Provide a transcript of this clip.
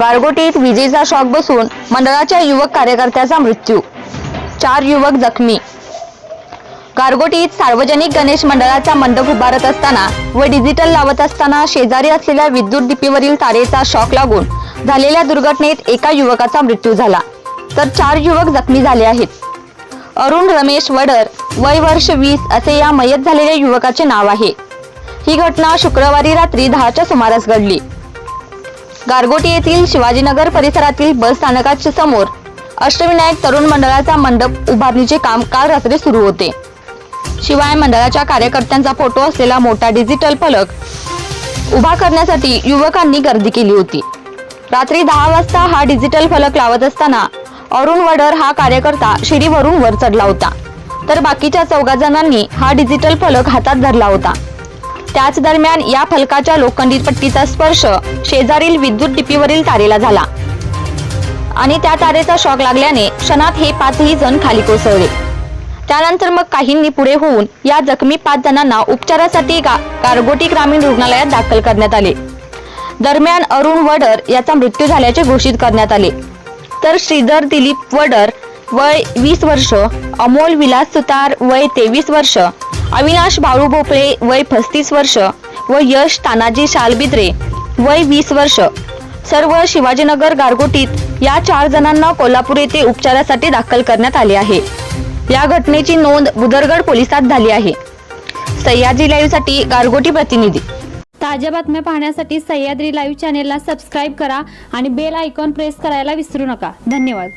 गारगोटीत विजेचा शॉक बसून मंडळाच्या युवक कार्यकर्त्याचा मृत्यू. चार युवक जखमी. गारगोटीत सार्वजनिक गणेश मंडळाचा मंडप उभारत असताना व डिजिटल लावत असताना शेजारी असलेल्या विद्युत डिपीवरील तारेचा शॉक लागून झालेल्या दुर्घटनेत एका युवकाचा मृत्यू झाला. तर चार युवक जखमी झाले आहेत. अरुण रमेश वडर वय वर्ष वीस असे या मयत झालेल्या युवकाचे नाव आहे. ही घटना शुक्रवारी रात्री दहाच्या सुमारास घडली. गारगोटी येथील शिवाजीनगर परिसरातील बस स्थानकाच्या समोर अष्टविनायक तरुण मंडळाचा मंडप उभारणीचे काम काल रात्री सुरू होते. शिवाय मंडळाच्या कार्यकर्त्यांचा फोटो असलेला मोठा डिजिटल फलक उभा करण्यासाठी युवकांनी गर्दी केली होती. रात्री दहा वाजता हा डिजिटल फलक लावत असताना अरुण वडर हा कार्यकर्ता शिडीवरून वर चढला होता. तर बाकीच्या चौघा जणांनी हा डिजिटल फलक हातात धरला होता. त्याच दरम्यान या फलकाच्या लोखंडी पट्टीचा स्पर्श शेजारील विद्युत डिपीवरील तारेला झाला. आणि त्या तारेचा शॉक लागल्याने क्षणात हे पाचही जण खाली कोसळले. त्यानंतर मग काहींनी पुढे होऊन या जखमी पाच जणांना उपचारासाठी कारगोटी ग्रामीण रुग्णालयात दाखल करण्यात आले. दरम्यान अरुण वडर याचा मृत्यू झाल्याचे घोषित करण्यात आले. तर श्रीधर दिलीप वडर वय वीस वर्ष अमोल विलास सुतार वय तेवीस वर्ष अविनाश बाळू भोपळे वय पस्तीस वर्ष व यश तानाजी शालबिद्रे वय वीस वर्ष. सर्व शिवाजीनगर गारगोटीत या चार जणांना कोल्हापूर येथे उपचारासाठी दाखल करण्यात आले आहे. या घटनेची नोंद बुदरगड पोलिसात झाली आहे. सह्याद्री लाईव्हसाठी गारगोटी प्रतिनिधी. ताज्या बातम्या पाहण्यासाठी सह्याद्री लाईव्ह चॅनेलला सबस्क्राईब करा आणि बेल आयकॉन प्रेस करायला विसरू नका. धन्यवाद.